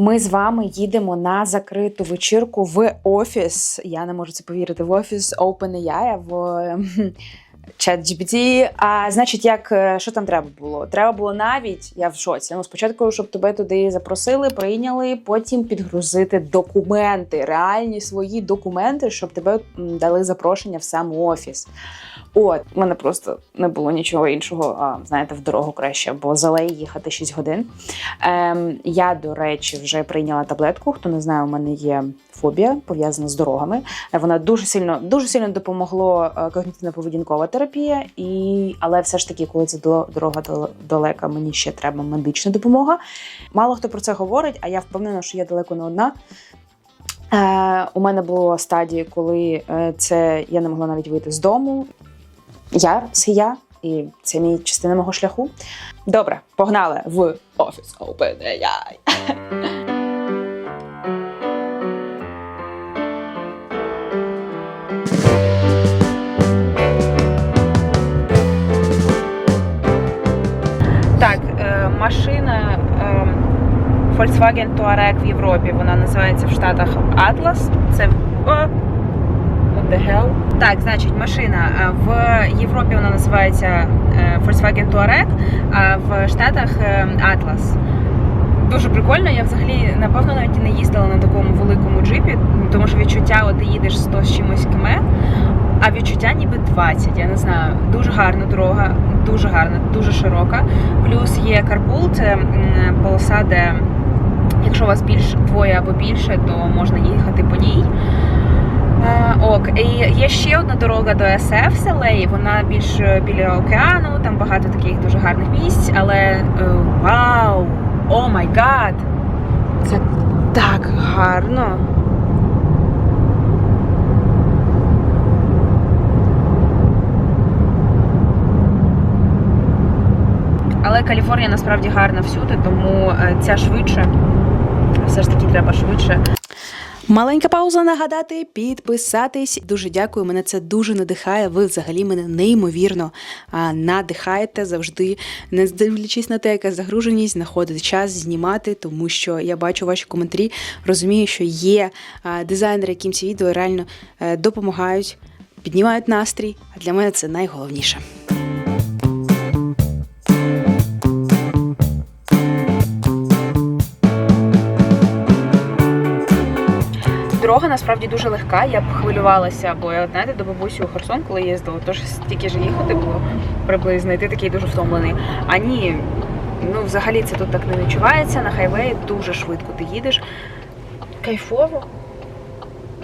Ми з вами їдемо на закриту вечірку в офіс. Я не можу це повірити. В офіс OpenAI, в ChatGPT. А значить, як е, що там треба було? Треба було навіть я в шоці. Ну, спочатку, щоб тебе туди запросили, прийняли, потім підгрузити документи, реальні свої документи, щоб тебе дали запрошення в сам офіс. От, в мене просто не було нічого іншого, а знаєте, в дорогу краще, бо з їхати 6 годин. Ем, я, до речі, вже прийняла таблетку. Хто не знає, у мене є фобія пов'язана з дорогами. Вона дуже сильно, дуже сильно допомогло е, когнітивно-поведінкова терапія, і але все ж таки, коли це до- дорога дал- далека, мені ще треба медична допомога. Мало хто про це говорить, а я впевнена, що я далеко не одна. Е, у мене було стадії, коли е, це я не могла навіть вийти з дому. Я це і це мій частина мого шляху. Добре, погнали в офіс OpenAI. Так, е, машина е, Volkswagen Touareg в Європі. Вона називається в Штатах Atlas. Це what the hell? Так, значить, машина е, в Європі вона називається Volkswagen Touareg, а в Штатах Atlas. Дуже прикольно. Я взагалі напевно навіть не їздила на такому великому джипі, тому що відчуття, от ти їдеш 100 з чимось км, а відчуття ніби 20, я не знаю. Дуже гарна дорога, дуже гарна, дуже широка. Плюс є карпул, це полоса, де якщо вас більш двоє або більше, то можна їхати по ній. Е, Ок, і є ще одна дорога до SF Селеї, вона більш е, біля океану, там багато таких дуже гарних місць, але е, вау! О май гад! Це так гарно! Але Каліфорнія насправді гарна всюди, тому е, ця швидше. Все ж таки треба швидше. Маленька пауза нагадати, підписатись. Дуже дякую. Мене це дуже надихає. Ви взагалі мене неймовірно надихаєте завжди, не дивлячись на те, яка загруженість, знаходити час знімати, тому що я бачу ваші коментарі, розумію, що є дизайнери, яким ці відео реально е, допомагають, піднімають настрій. А для мене це найголовніше. Насправді дуже легка. Я б хвилювалася, бо я знаєте, до бабусі у Херсон, коли їздила, тож стільки ж їхати було приблизно, і ти такий дуже втомлений. А ні, ну взагалі це тут так не відчувається. На хайвеї дуже швидко ти їдеш. Кайфово.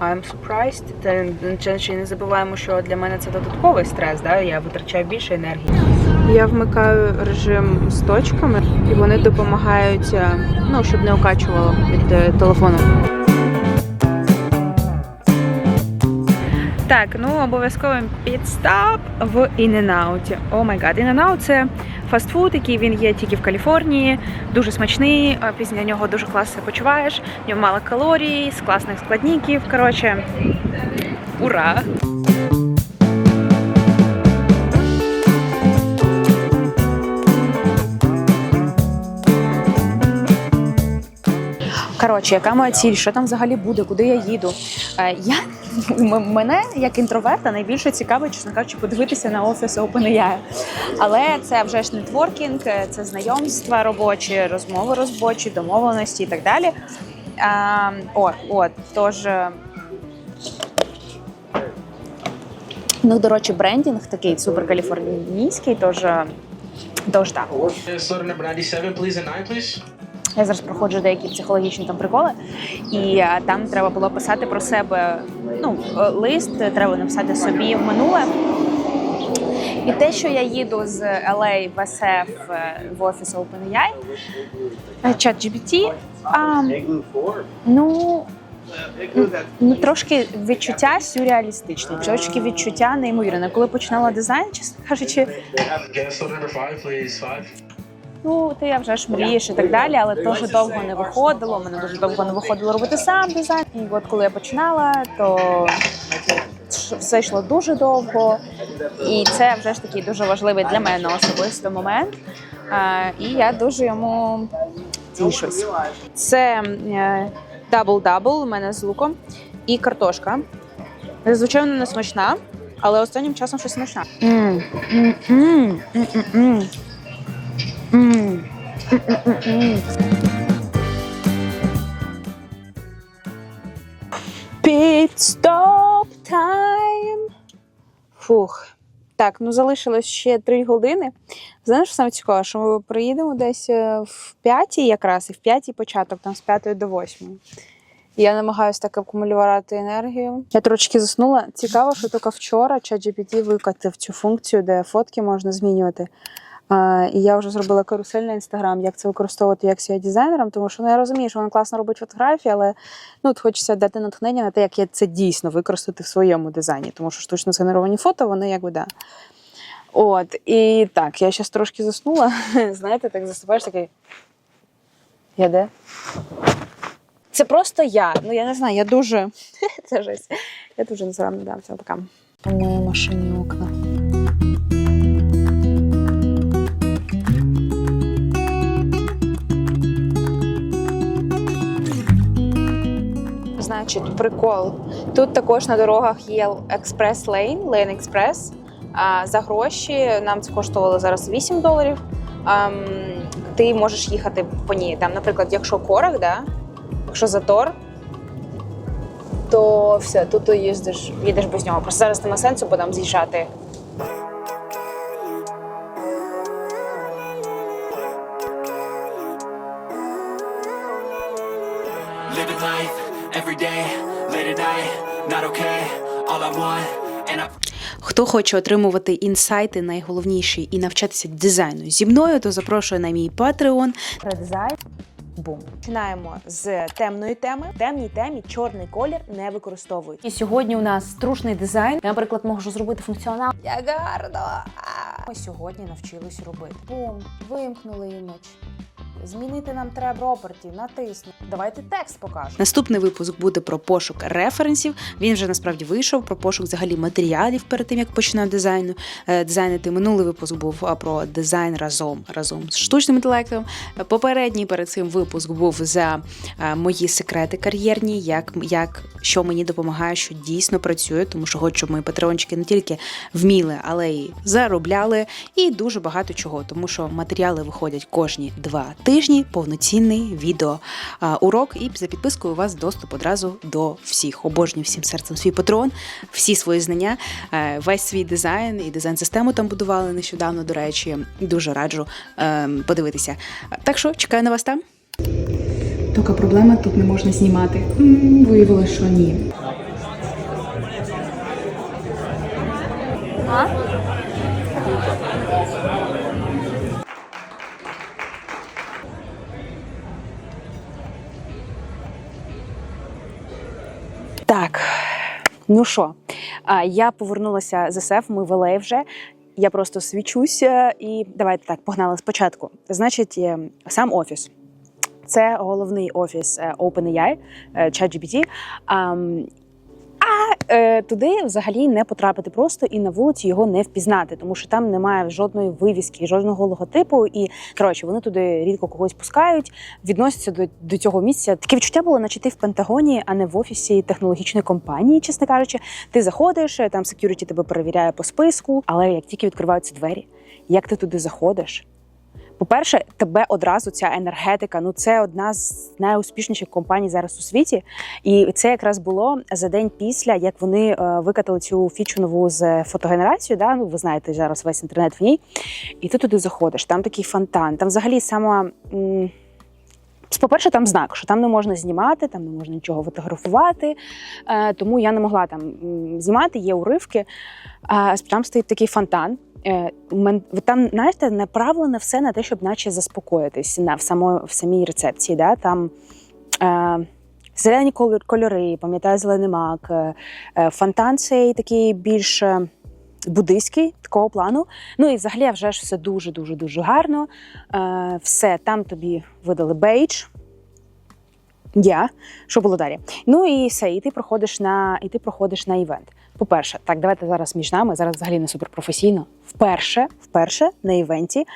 I'm surprised. Та ще не забуваємо, що для мене це додатковий стрес, да? я витрачаю більше енергії. Я вмикаю режим з точками, і вони допомагають, е, ну, щоб не окачувало від е, телефону. Так, ну обов'язково підстап в In-N-Out. О май гад, In-N-Out – це фастфуд, який він є тільки в Каліфорнії, дуже смачний, після нього дуже класно почуваєш, в ньому мало калорій, з класних складників. Коротше, ура! Коротше, яка моя ціль? Що там взагалі буде? Куди я їду? Е, я мене як інтроверта найбільше цікавить, чесно кажучи, подивитися на офіс OpenAI. Але це вже ж нетворкінг, е, це знайомства робочі, розмови робочі, домовленості і так далі. А, от, от, тож. е, Ну, до речі, брендінг такий суперкаліфорнійський, тож, е, тож так. Minnesota number 97, please, and 9, please. Я зараз проходжу деякі психологічні там приколи, і е, там треба було писати про себе. Ну, е, лист треба написати собі в минуле. І те, що я їду з LA в SF е, в офіс OpenAI, ChatGPT, а, ну, ну, трошки відчуття сюрреалістичне, трошки відчуття неймовірне. Коли починала дизайн, чесно кажучи, Ну, ти я вже ж мрієш і так далі, але дуже довго не виходило. Мене дуже довго не виходило робити сам дизайн. І от коли я починала, то все йшло дуже довго. І це вже ж такий дуже важливий для мене особисто момент. Е, І я дуже йому тішусь. Це дабл-дабл у мене з луком і картошка. Звичайно, не смачна, але останнім часом щось смачна. М, м, м, м, м, м. М, м, м, м. Pit-stop time. Фух. Так, ну залишилось ще 3 години. Знаєш, саме цікаве, що ми приїдемо десь е, в п'ятій якраз, і в п'ятій початок, там з п'ятої до восьмої. Я намагаюся так акумулювати енергію. Я трошки заснула. Цікаво, що тільки вчора ChatGPT викатив цю функцію, де фотки можна змінювати. І я вже зробила карусель на інстаграм, як це використовувати як cia дизайнером, тому що ну, я розумію, що вона класно робить фотографії, але ну, от хочеться дати натхнення на те, як я це дійсно використати в своєму дизайні, тому що штучно згенеровані фото, вони якби да. От, і так, я зараз трошки заснула. Знаєте, так засипаєш такий. Я де? Це просто я. Ну я не знаю, я дуже. Це жесть. Я дуже незграбна, да, все пока. Помою машині окна. Значить, прикол. Тут також на дорогах є експрес лейн, лейн експрес. За гроші нам це коштувало зараз 8 доларів. Ти можеш їхати по ній. Там, наприклад, якщо корок, да? якщо затор, то все, тут їздиш, їдеш без нього. Просто зараз нема сенсу, бо там з'їжджати. Хоче отримувати інсайти найголовніші і навчатися дизайну зі мною, то запрошую на мій Patreon. Редизайн. Бум. Починаємо з темної теми. В темній темі чорний колір не використовують. І сьогодні у нас струшний дизайн. Я, наприклад, можу зробити функціонал. Як гарно! Ми сьогодні навчились робити. Бум, вимкнули імідж. Змінити нам треба проперті, натисну. Давайте текст покажемо. Наступний випуск буде про пошук референсів. Він вже насправді вийшов про пошук взагалі матеріалів перед тим, як починав дизайну. е, дизайнити. Минулий випуск був про дизайн разом разом з штучним інтелектом. Попередній перед цим випуск був за е, мої секрети кар'єрні, як, як що мені допомагає, що дійсно працює, тому що хочу, мої патреончики не тільки вміли, але й заробляли, і дуже багато чого, тому що матеріали виходять кожні два тижні, повноцінний відео урок, і за підпискою у вас доступ одразу до всіх. Обожнюю всім серцем свій патрон, всі свої знання, е, весь свій дизайн і дизайн-систему там будували нещодавно. До речі, дуже раджу е, подивитися. Так що чекаю на вас там. Тільки проблема тут не можна знімати. Виявилося, що ні. Так, ну що, я повернулася з СФ, ми в LA вже. Я просто свічуся і давайте так, погнали спочатку. Значить, е, сам офіс. Це головний офіс е, OpenAI, е, ChatGPT. А е, туди взагалі не потрапити просто і на вулиці його не впізнати, тому що там немає жодної вивіски, жодного логотипу. І коротше, вони туди рідко когось пускають, відносяться до, до цього місця. Таке відчуття було, наче ти в Пентагоні, а не в офісі технологічної компанії, чесно кажучи. Ти заходиш, там секюріті тебе перевіряє по списку, але як тільки відкриваються двері, як ти туди заходиш? По-перше, тебе одразу ця енергетика. Ну це одна з найуспішніших компаній зараз у світі. І це якраз було за день після, як вони е, викатали цю фічу нову з фотогенерацією. Да? Ну, ви знаєте, зараз весь інтернет в ній. І ти туди заходиш, там такий фонтан, там взагалі сама. По-перше, там знак, що там не можна знімати, там не можна нічого фотографувати. Е, тому я не могла там знімати, є уривки. А там стоїть такий фонтан. Е, Там, знаєте, направлено все на те, щоб наче заспокоїтись на в само, в самій рецепції. Да? Там е, зелені кольори, пам'ятаю, зелений мак, е, е, фонтан цей такий більш е, буддийський такого плану. Ну і взагалі вже ж все дуже дуже дуже гарно. Е, все там тобі видали бейдж. Я, що було далі? Ну і все, і ти проходиш на і ти проходиш на івент. По-перше, так, давайте зараз між нами, зараз взагалі не суперпрофесійно. Вперше, вперше на івенті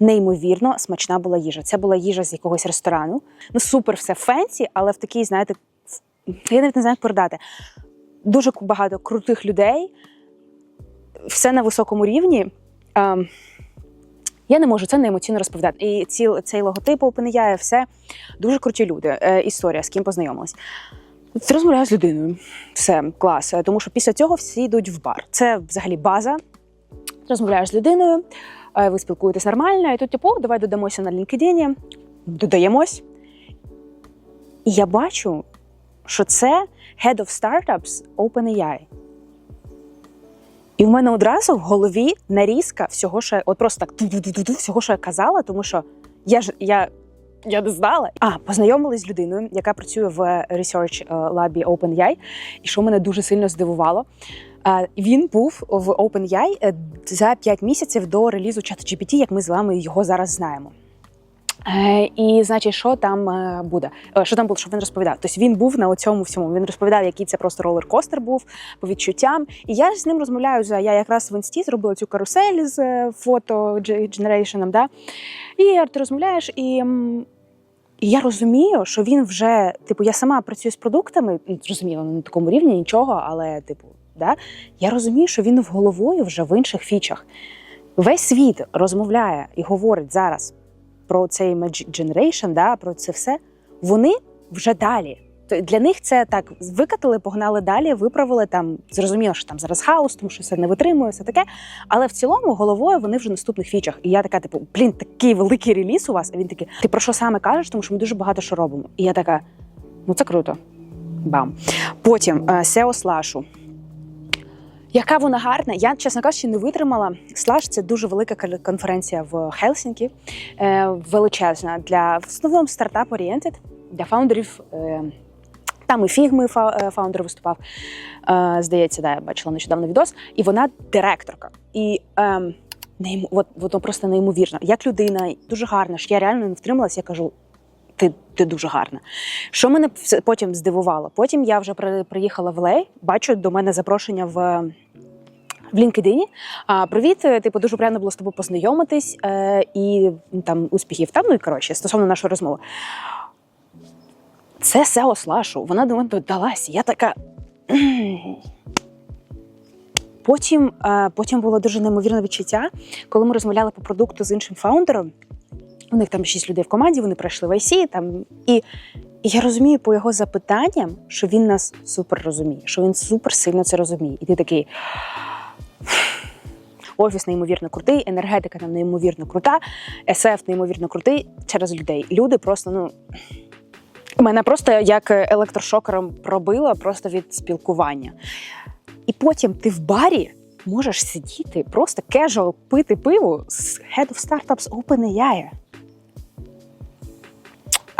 неймовірно смачна була їжа. Це була їжа з якогось ресторану. Ну, супер все фенсі, але в такій, знаєте, я навіть не знаю, як передати. Дуже багато крутих людей, все на високому рівні. Ем, я не можу це не емоційно розповідати. І ці, цей логотип OpenAI, все дуже круті люди. Е, історія, з ким познайомилась. Ти розмовляєш з людиною. Все, клас. Е, Тому що після цього всі йдуть в бар. Це взагалі база. Розмовляєш з людиною, е, ви спілкуєтесь нормально, і тут, типу, давай додамося на LinkedIn. Додаємось. І я бачу, що це Head of Startups OpenAI. І в мене одразу в голові нарізка всього, що я, от просто так всього, що я казала, тому що я ж я, я не знала. А, познайомилась з людиною, яка працює в Research е, лабі OpenAI, і що мене дуже сильно здивувало. е, Він був в OpenAI е, за 5 місяців до релізу ChatGPT, як ми з вами його зараз знаємо. Е, І значить, що там е, буде? Е, Що там було, що він розповідав? Тобто він був на цьому всьому. Він розповідав, який це просто ролер-костер був по відчуттям. І я з ним розмовляю. за- Я якраз в інсті зробила цю карусель з фото генерейшеном. Да? І ти розмовляєш, і, і я розумію, що він вже, типу, я сама працюю з продуктами, ну, зрозуміло, не на такому рівні нічого, але, типу, да? я розумію, що він в головою вже в інших фічах. Весь світ розмовляє і говорить зараз про цей Magic Generation, да, про це все, вони вже далі. Для них це так викатили, погнали далі, виправили там. Зрозуміло, що там зараз хаос, тому що все не витримує, все таке. Але в цілому головою вони вже в наступних фічах. І я така, типу, блін, такий великий реліз у вас. А він такий, ти про що саме кажеш? Тому що ми дуже багато що робимо. І я така, ну це круто. Бам. Потім е, SEO слашу. Яка вона гарна? Я, чесно кажучи, не витримала. Слаш це дуже велика конференція в Хелсінкі, е, величезна для в основному стартап орієнтед для фаундерів. Е, там і фігми е, фаундер виступав. Здається, да, я бачила нещодавно відос. І вона директорка. І ем, от, воно просто неймовірно. Як людина, дуже гарна. ж Я реально не втрималася, я кажу. Ти, ти дуже гарна. Що мене потім здивувало? Потім я вже приїхала в Лей, бачу до мене запрошення в. В LinkedIn. А, привіт, е, типу, дуже приємно було з тобою познайомитись е, і там успіхів там. Ну і коротше, стосовно нашої розмови. Це SEO слашу. Вона до мене додалась. Я така. Потім, е, потім було дуже неймовірне відчуття, коли ми розмовляли по продукту з іншим фаундером. У них там шість людей в команді, вони пройшли в IC, там і, і я розумію по його запитанням, що він нас супер розуміє, що він супер сильно це розуміє. І ти такий. Офіс неймовірно крутий, енергетика там неймовірно крута, СФ неймовірно крутий через людей. Люди просто, ну. Мене просто як електрошокером пробило просто від спілкування. І потім ти в барі можеш сидіти, просто кежуал пити пиво з Head of Startups OpenAI.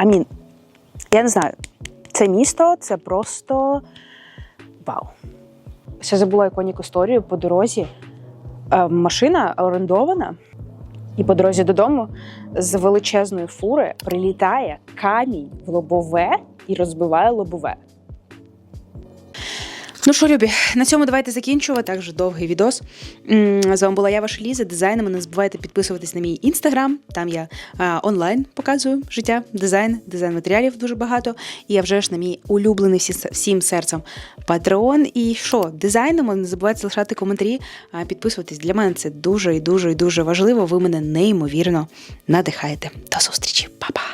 Амін. Я не знаю. Це місто, це просто вау. Ще забула іконік історію по дорозі. Е, машина орендована, і по дорозі додому з величезної фури прилітає камінь в лобове і розбиває лобове. Ну що, любі, на цьому давайте закінчувати. Так вже довгий відос. З вами була я, ваша Ліза, дизайнером. Не забувайте підписуватись на мій інстаграм. Там я а, онлайн показую життя, дизайн, дизайн матеріалів дуже багато. І я вже ж на мій улюблений всі- всім серцем Патреон. І що, дизайнемо, не забувайте залишати коментарі, а, підписуватись. Для мене це дуже і дуже і дуже важливо. Ви мене неймовірно надихаєте. До зустрічі, Па-па!